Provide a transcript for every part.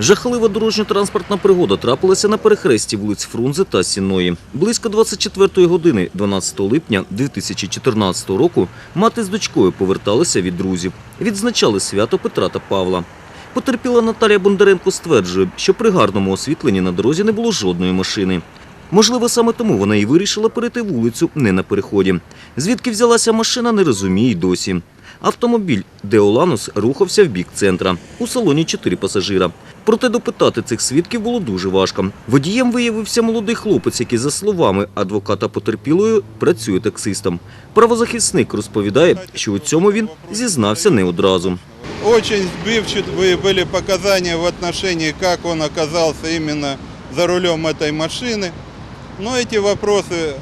Жахлива дорожньо-транспортна пригода трапилася на перехресті вулиць Фрунзе та Сінної. Близько 24 години 12 липня 2014 року мати з дочкою поверталися від друзів. Відзначали свято Петра та Павла. Потерпіла Наталія Бондаренко стверджує, що при гарному освітленні на дорозі не було жодної машини. Можливо, саме тому вона і вирішила перейти вулицю не на переході. Звідки взялася машина, не розуміє й досі. Автомобіль Деоланус рухався в бік центра. У салоні чотири пасажира. Проте допитати цих свідків було дуже важко. Водієм виявився молодий хлопець, який, за словами адвоката потерпілої, працює таксистом. Правозахисник розповідає, що у цьому він зізнався не одразу. Очень сбивчивые были показания в отношении, как он оказался именно за рулем этой машины. Но эти вопросы э,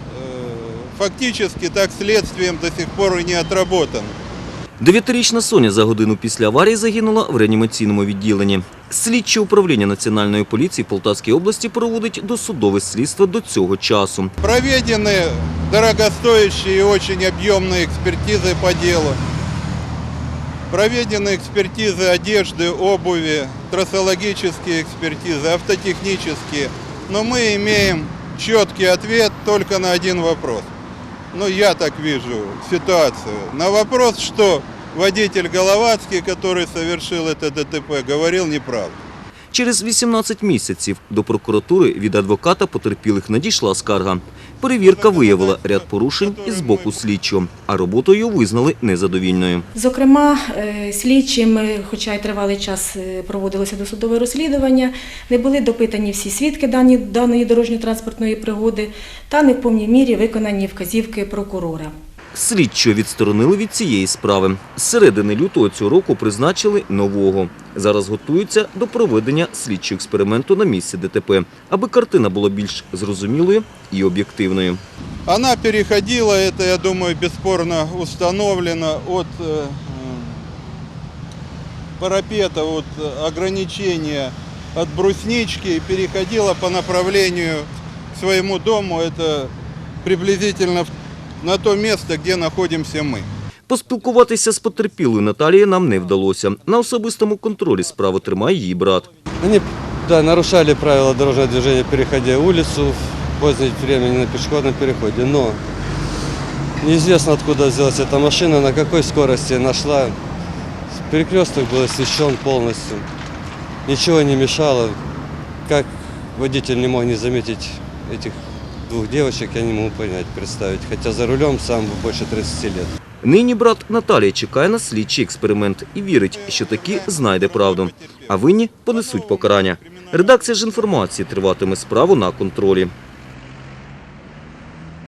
фактически так следствием до сих пор и не отработаны. Дев'ятирічна Соня за годину після аварії загинула в реанімаційному відділенні. Слідче управління Національної поліції в Полтавській області проводить досудове слідство до цього часу. Проведены дорогостоящие и очень объемные экспертизы по делу. Проведены экспертизы одежды, обуви, трассологические экспертизы, автотехнические. Но мы имеем четкий ответ только на один вопрос. Ну, я так вижу ситуацию. На вопрос, что водитель Головацкий, который совершил это ДТП, говорил неправду. Через 18 місяців до прокуратури від адвоката потерпілих надійшла скарга. Перевірка виявила ряд порушень із боку слідчого, а роботу його визнали незадовільною. Зокрема, е, слідчим, хоча й тривалий час е, проводилося досудове розслідування, не були допитані всі свідки даної дорожньо-транспортної пригоди та не в повній мірі виконані вказівки прокурора. Слідчого відсторонили від цієї справи. З середини лютого цього року призначили нового. Зараз готуються до проведення слідчого експерименту на місці ДТП, аби картина була більш зрозумілою і об'єктивною. Она переходила, это, я думаю, бесспорно установлено от э, э, парапета, от э, ограничения от бруснички и переходила по направлению к своему дому. Это приблизительно в- на то место, где находимся мы. Поспілкуватися з потерпілою Наталією нам не вдалося. На особистому контролі справу тримає її брат. Они да, нарушали правила дорожного движения, переходя улицу в позднее время на пешеходном переходе. Но неизвестно, откуда взялась эта машина, на какой скорости нашла. Перекресток был освещен полностью. Ничего не мешало. Как водитель не мог не заметить этих двух девочек, я не могу понять, представить. Хотя за рулем сам больше 30 лет. Нині брат Наталії чекає на слідчий експеримент і вірить, що таки знайде правду. А винні понесуть покарання. Редакція ж інформації триватиме справу на контролі.